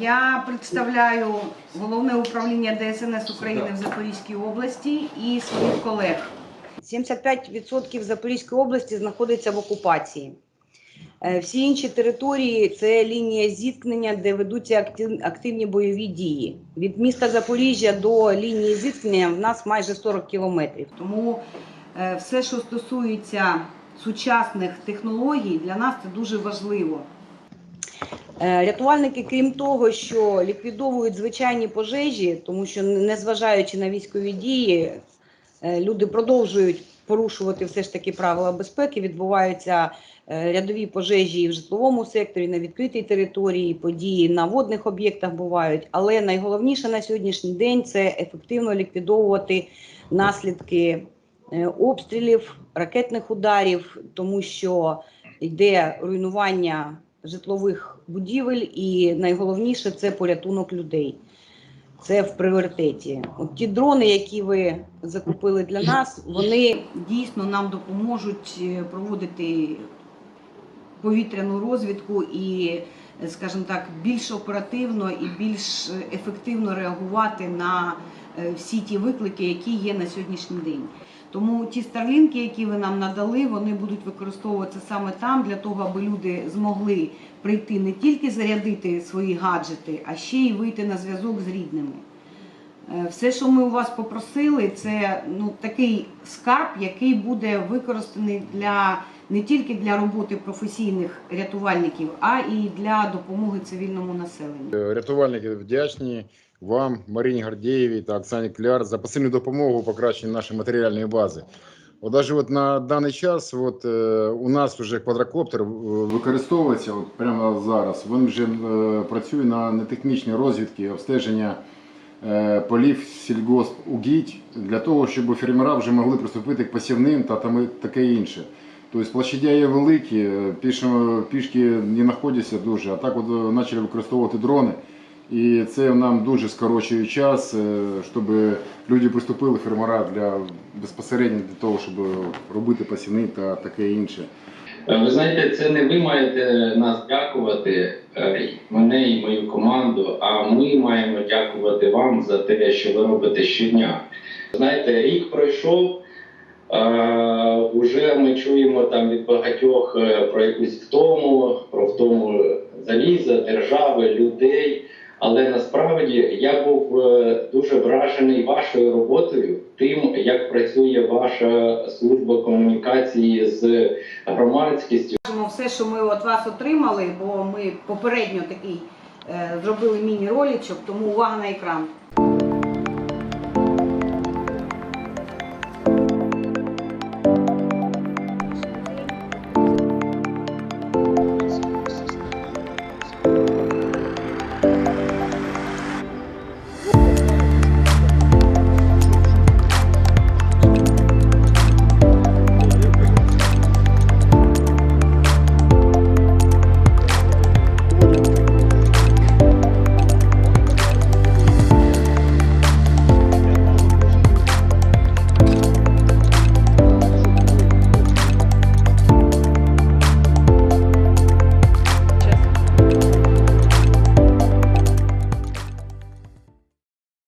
Я представляю головне управління ДСНС України в Запорізькій області і своїх колег. 75% Запорізької області знаходиться в окупації. Е, Всі інші території це лінія зіткнення, де ведуться активні бойові дії. Від міста Запоріжжя до лінії зіткнення в нас майже 40 кілометрів. Тому е, все, що стосується сучасних технологій, для нас це дуже важливо. Е, Рятувальники, крім того, що ліквідовують звичайні пожежі, тому що незважаючи на військові дії, е, люди продовжують порушувати все ж таки правила безпеки. Відбуваються е, рядові пожежі і в житловому секторі, на відкритій території, події на водних об'єктах бувають. Але найголовніше на сьогоднішній день це ефективно ліквідовувати наслідки обстрілів, ракетних ударів, тому що йде руйнування житлових будівель, і найголовніше це порятунок людей. Це в пріоритеті. От ті дрони, які ви закупили для нас, вони дійсно нам допоможуть е, проводити повітряну розвідку і, скажімо так, більш оперативно і більш ефективно реагувати на е, всі ті виклики, які є на сьогоднішній день. Тому ті старлінки, які ви нам надали, вони будуть використовуватися саме там для того, аби люди змогли прийти не тільки зарядити свої гаджети, а ще й вийти на зв'язок з рідними. Е, Все, що ми у вас попросили, це ну такий скарб, який буде використаний для не тільки для роботи професійних рятувальників, а і для допомоги цивільному населенню. Е, Рятувальники вдячні вам, Марині Гордєєвій та Оксані Кляр за посильну допомогу у покращенні нашої матеріальної бази. От даже от на даний час от, е, у нас вже квадрокоптер е, використовується от прямо зараз. Він вже е, працює на нетехнічній розвідці, обстеження е, полів сільгоспугідь для того, щоб фермера вже могли приступити к посівним та там таке інше. Тобто площадя є великі, е, пішки не знаходяться дуже, а так от е, почали використовувати дрони. І це нам дуже скорочує час, е, щоб люди приступили фермера для безпосередньо для того, щоб робити посівни та таке інше. Е, Ви знаєте, це не ви маєте нас дякувати, е, мене і мою команду, а ми маємо дякувати вам за те, що ви робите щодня. Знаєте, рік пройшов. Уже ми чуємо там від багатьох про якусь втому, про втому заліза, держави, людей. Але насправді я був е, дуже вражений вашою роботою, тим, як працює ваша служба комунікації з громадськістю. Все, що ми від вас отримали, бо ми попередньо такий е, зробили міні-ролічок, тому увага на екран.